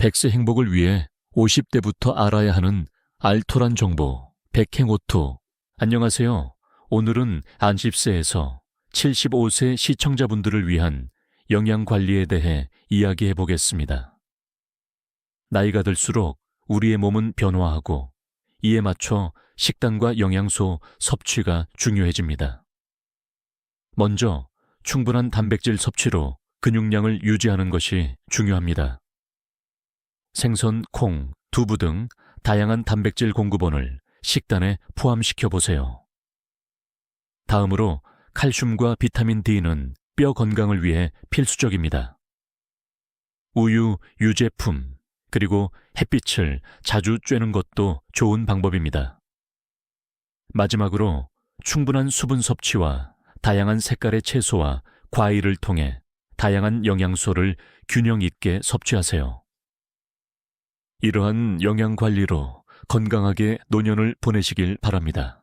백세 행복을 위해 50대부터 알아야 하는 알토란 정보, 백행오토. 안녕하세요. 오늘은 안십세에서 75세 시청자분들을 위한 영양 관리에 대해 이야기해 보겠습니다. 나이가 들수록 우리의 몸은 변화하고 이에 맞춰 식단과 영양소 섭취가 중요해집니다. 먼저 충분한 단백질 섭취로 근육량을 유지하는 것이 중요합니다. 생선, 콩, 두부 등 다양한 단백질 공급원을 식단에 포함시켜 보세요. 다음으로 칼슘과 비타민 D는 뼈 건강을 위해 필수적입니다. 우유, 유제품, 그리고 햇빛을 자주 쬐는 것도 좋은 방법입니다. 마지막으로 충분한 수분 섭취와 다양한 색깔의 채소와 과일을 통해 다양한 영양소를 균형 있게 섭취하세요. 이러한 영양 관리로 건강하게 노년을 보내시길 바랍니다.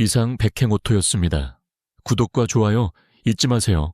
이상 백행오토였습니다. 구독과 좋아요 잊지 마세요.